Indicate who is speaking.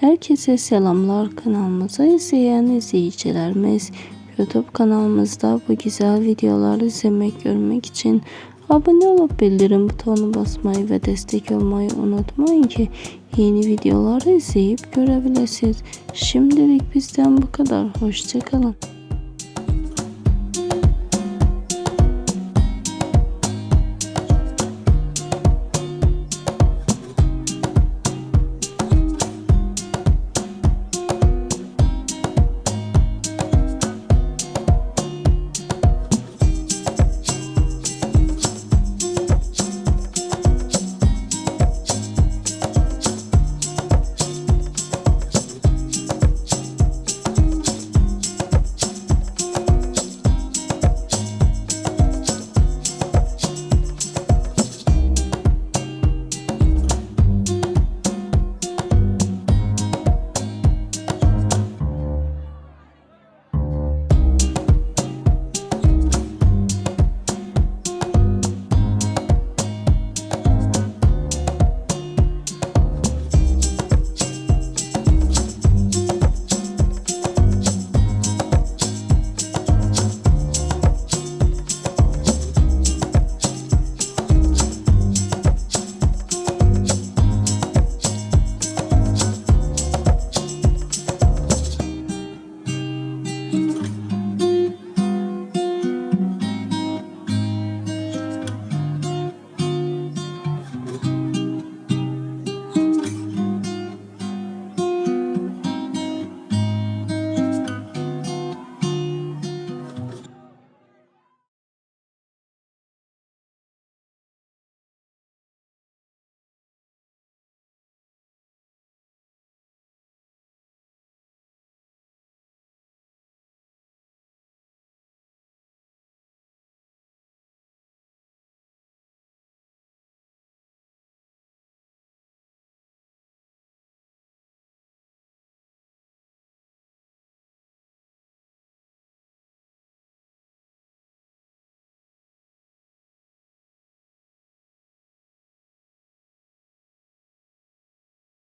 Speaker 1: Herkese selamlar kanalımıza izleyen izleyicilerimiz. YouTube kanalımızda bu güzel videoları izlemek görmek için abone olup bildirim butonu basmayı ve destek olmayı unutmayın ki yeni videoları izleyip görebilirsiniz. Şimdilik bizden bu kadar. Hoşçakalın.